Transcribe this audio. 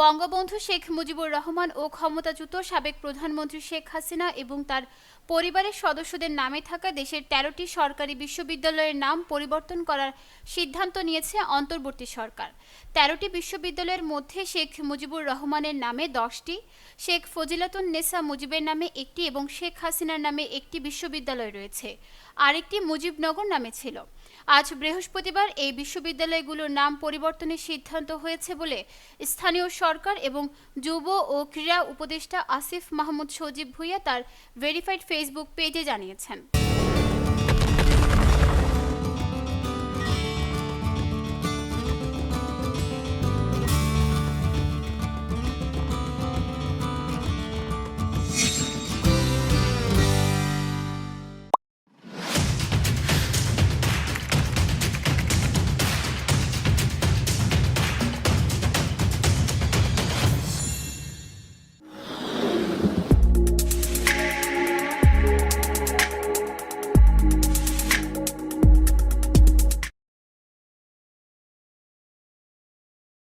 বঙ্গবন্ধু শেখ মুজিবুর রহমান ও ক্ষমতাচ্যুত সাবেক প্রধানমন্ত্রী শেখ হাসিনা এবং তার পরিবারের সদস্যদের নামে থাকা দেশের তেরোটি সরকারি বিশ্ববিদ্যালয়ের নাম পরিবর্তন করার সিদ্ধান্ত নিয়েছে অন্তর্বর্তী সরকার। তেরোটি বিশ্ববিদ্যালয়ের মধ্যে শেখ মুজিবুর রহমানের নামে দশটি, শেখ ফজিলাতুন নেসা মুজিবের নামে একটি এবং শেখ হাসিনার নামে একটি বিশ্ববিদ্যালয় রয়েছে। আরেকটি মুজিবনগর নামে ছিল। আজ বৃহস্পতিবার এই বিশ্ববিদ্যালয়গুলোর নাম পরিবর্তনের সিদ্ধান্ত হয়েছে বলে স্থানীয় সরকার এবং যুব ও ক্রীড়া উপদেষ্টা আসিফ মাহমুদ সজীব ভুইয়া তার ভেরিফাইড ফেসবুক পেজে জানিয়েছেন।